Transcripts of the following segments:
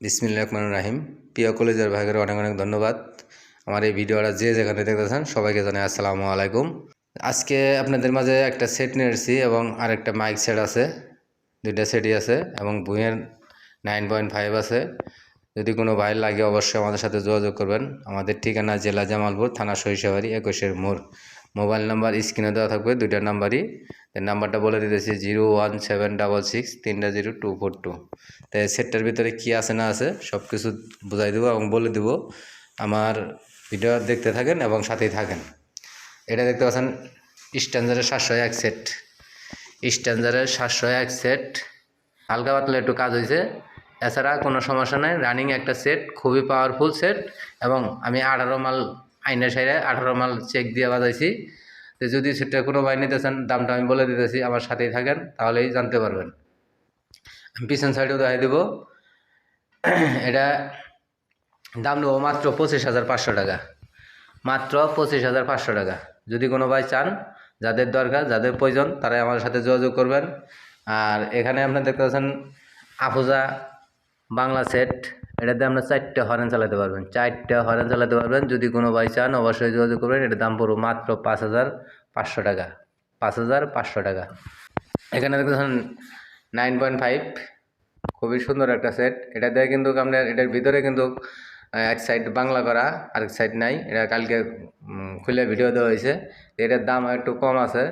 বিসমিল্লাহ রহমান রাহিম। প্রিয় কলেজের ভাইদের অনেক অনেক ধন্যবাদ। আমার এই ভিডিওটা যে যেখানে দেখতেছেন, সবাইকে জানাই আসসালামু আলাইকুম। আজকে আপনাদের মাঝে একটা সেট নিয়ে এসেছি এবং আরেকটা মাইক সেট আছে। দুইটা সেটই আছে এবং বুয়ের নাইন পয়েন্ট ফাইভ আছে। যদি কোনো ভাই লাগে অবশ্যই আমাদের সাথে যোগাযোগ করবেন। আমাদের ঠিকানা জেলা জামালপুর, থানা সরিষাবাড়ি, একুশের মোড়। মোবাইল নাম্বার স্ক্রিনে দেওয়া থাকবে, দুইটা নাম্বারই। নাম্বারটা বলে দিতেছি, zero one seven double six, তিনটা জিরো টু ফোর টু। তো এই সেটটার ভিতরে কী আছে না আছে সব কিছু বুঝাই দেবো এবং বলে দেবো। আমার ভিডিও দেখতে থাকেন এবং সাথেই থাকেন। এটা দেখতে পাচ্ছেন স্ট্যান্ডারের সাতশো এক সেট। স্ট্যান্ডারের সাতশো এক সেট। হালকা পাতলা একটু কাজ হয়েছে এছাড়া কোনো সমস্যা নাই, রানিং একটা সেট, খুবই পাওয়ারফুল সেট এবং আমি আঠারো মাল আইনের সাইডে আঠারো মাল চেক দিয়ে বাজাইছি। তো যদি সেটা কোনো ভাই নিতে চান, দামটা আমি বলে দিতেছি, আমার সাথেই থাকেন, তাহলেই জানতে পারবেন। আমি পিছন সাইডেও দেখাই দেবো। এটা দাম নেব মাত্র পঁচিশ হাজার পাঁচশো টাকা। মাত্র পঁচিশ হাজার পাঁচশো টাকা। যদি কোনো ভাই চান, যাদের দরকার, যাদের প্রয়োজন, তারাই আমার সাথে যোগাযোগ করবেন। আর এখানে আপনার দেখতে পাচ্ছেন আফুজা বাংলা সেট এটাতে আপনার চারটে হরেন চালাতে পারবেন। চারটে হরেন চালাতে পারবেন। যদি কোনো ভাই চান অবশ্যই যোগাযোগ করবেন, এটার দাম পড়ব মাত্র পাঁচ হাজার পাঁচশো টাকা। পাঁচ হাজার পাঁচশো টাকা। এখানে দেখতেছেন নাইন পয়েন্ট ফাইভ খুবই সুন্দর একটা সেট এটা দিয়ে কিন্তু আপনার এটার ভিতরে কিন্তু এক সাইড বাংলা করা, আরেক সাইড নাই। এটা কালকে খুলে ভিডিও দেওয়া হয়েছে। এটার দাম একটু কম আছে।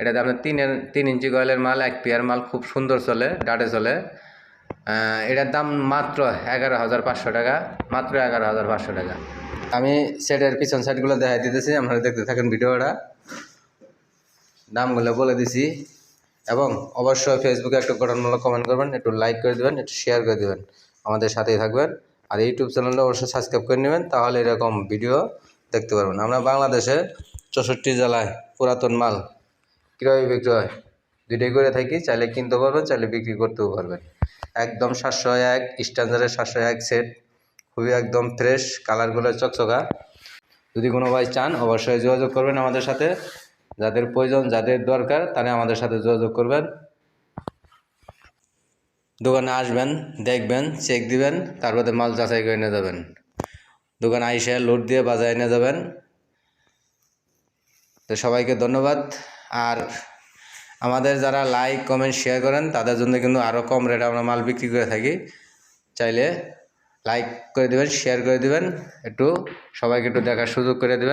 এটাতে আপনার তিনের, তিন ইঞ্চি কয়েলের মাল, এক পেয়ার মাল খুব সুন্দর চলে, ডাটে চলে। এটার দাম মাত্র এগারো হাজার পাঁচশো টাকা, মাত্র এগারো হাজার পাঁচশো টাকা। আমি সেটের পিছন সাইডগুলো দেখাই দিতেছি, আপনারা দেখতে থাকেন ভিডিওটা। দামগুলো বলে দিছি। এবং অবশ্যই ফেসবুকে একটু গঠনমূলক কমেন্ট করবেন, একটু লাইক করে দেবেন, একটু শেয়ার করে দেবেন। আমাদের সাথেই থাকবেন। আর ইউটিউব চ্যানেলটা অবশ্যই সাবস্ক্রাইব করে নেবেন, তাহলে এরকম ভিডিও দেখতে পারবেন। আমরা বাংলাদেশে চৌষট্টি জেলায় পুরাতন মাল ক্রয় বিক্রয় দুইটাই করে থাকি, চাইলে কিনতে পারবেন, চাইলে বিক্রি করতেও পারবেন। একদম সাতশো এক স্ট্যান্ডার্ডের সাতশো এক সেট খুবই একদম ফ্রেশ কালারগুলো চকচকা। যদি কোনো ভাই চান, অবশ্যই যোগাযোগ করবেন আমাদের সাথে। যাদের প্রয়োজন, যাদের দরকার, তারা আমাদের সাথে যোগাযোগ করবেন। দোকানে আসবেন, দেখবেন চেক দিবেন, তারপরে মাল যাচাই করে নিয়ে যাবেন। দোকানে আইসে লোড দিয়ে বাজারে নিয়ে যাবেন। তো সবাইকে ধন্যবাদ। আর আমাদের যারা লাইক কমেন্ট শেয়ার করেন, তাদের জন্য কিন্তু আরও কম রেটে আমরা মাল বিক্রি করে থাকি। চাইলে লাইক করে দেবেন শেয়ার করে দেবেন, একটু সবাইকে একটু দেখার সুযোগ করে দেবেন।